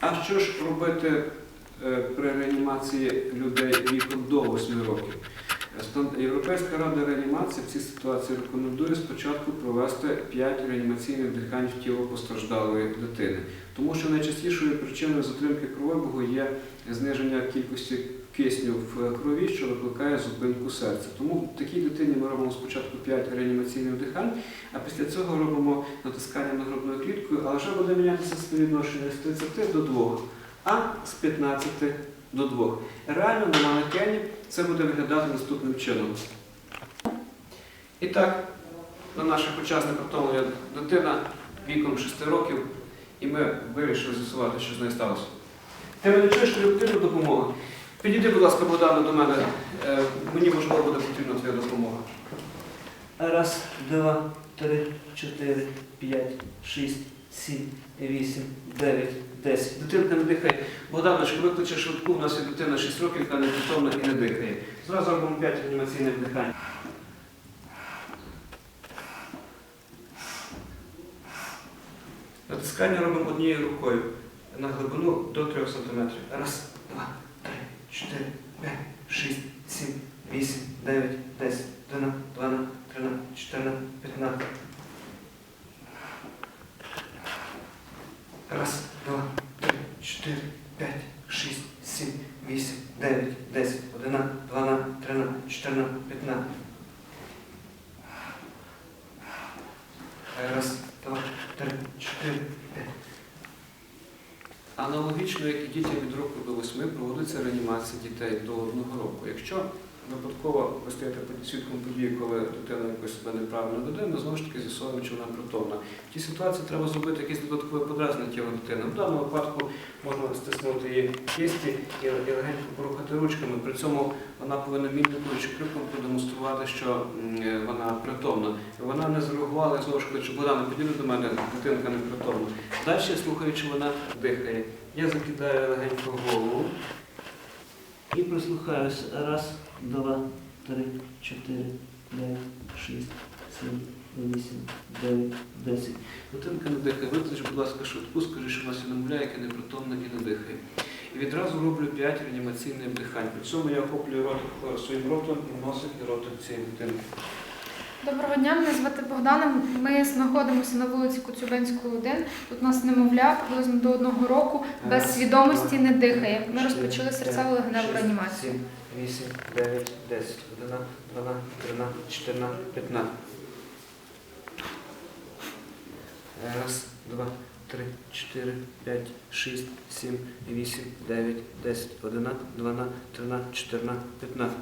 А що ж робити е, при реанімації людей віком до 8 років? Європейська рада реанімації в цій ситуації рекомендує спочатку провести 5 реанімаційних дихань в тіло постраждалої дитини, тому що найчастішою причиною затримки кровообігу є зниження кількості кисню в крові, що викликає зупинку серця. Тому в такій дитині ми робимо спочатку 5 реанімаційних дихань, а після цього робимо натискання на грудною кліткою, але вже буде мінятися співвідношення з 30 до 2, а з 15 до 2. Реально на манекені це буде виглядати наступним чином. І так, на наших учасниках є дитина віком 6 років, і ми вирішили з'ясувати, що з нею сталося. Ти мене чуєш, тобі потрібна допомога? Підійди, будь ласка, Богдане, до мене. Е, Мені можливо буде потрібна твоя допомога. Раз, два, три, чотири, п'ять, шість, 7, 8, 9, 10. Дитинка не дихає. Богданочка, викличе швидку, у нас є дитина 6 років, яка не непритомна і не дихає. Зразу робимо 5 анімаційних дихань. Натискання робимо однією рукою на глибину до 3 см. Раз, два, три, чотири, п'ять, шість, сім, вісім, дев'ять, десять, 12. Раз, два, три, чотири, п'ять, шість, сім, вісім, дев'ять, десять, одинадцять, дванадцять, тринадцять, чотирнадцять, п'ятнадцять. Раз, два, три, чотири, п'ять. Аналогічно, як і дітям від року до восьми, проводиться реанімація дітей до одного року. Якщо випадково ви стаєте свідком події, коли дитина якось себе неправильно веде, ми знову ж таки з'ясовуємо, чи вона притомна. В тій ситуації треба зробити якесь додаткове подразнення тіла дитини. В даному випадку можна стиснути її кисті і, легенько порухати ручками. При цьому вона повинна мімікуючи криком продемонструвати, що е, вона притомна. Вона не зреагувала знову ж кажучи, Богдане, підійди до мене, дитинка не притомна. Далі, слухаючи, вона дихає. Я закидаю легенько голову. І прислухаюся. Раз, два, три, чотири, п'ять, шість, сім, вісім, дев'ять, десять. Дитинка не дихає. Виклич, будь ласка, швидку, скажи, що нас є немовля, яке непритомне і не дихає. І відразу роблю 5 реанімаційних дихань. При цьому я охоплюю рот своїм ротом і носик і ротом цієї дитинки. Доброго дня, мене звати Богдана. Ми знаходимося на вулиці Коцюбинського, 1. Тут у нас немовля приблизно до одного року без свідомості не дихає. Ми розпочали серцево-легеневу реанімацію. 7, 8, 9, 10, 11, 12, 13, 14, 15. Раз, два, три, чотири, п'ять, шість, сім, вісім, дев'ять, десять, одинадцять, дванадцять, тринадцять, чотирнадцять, п'ятнадцять.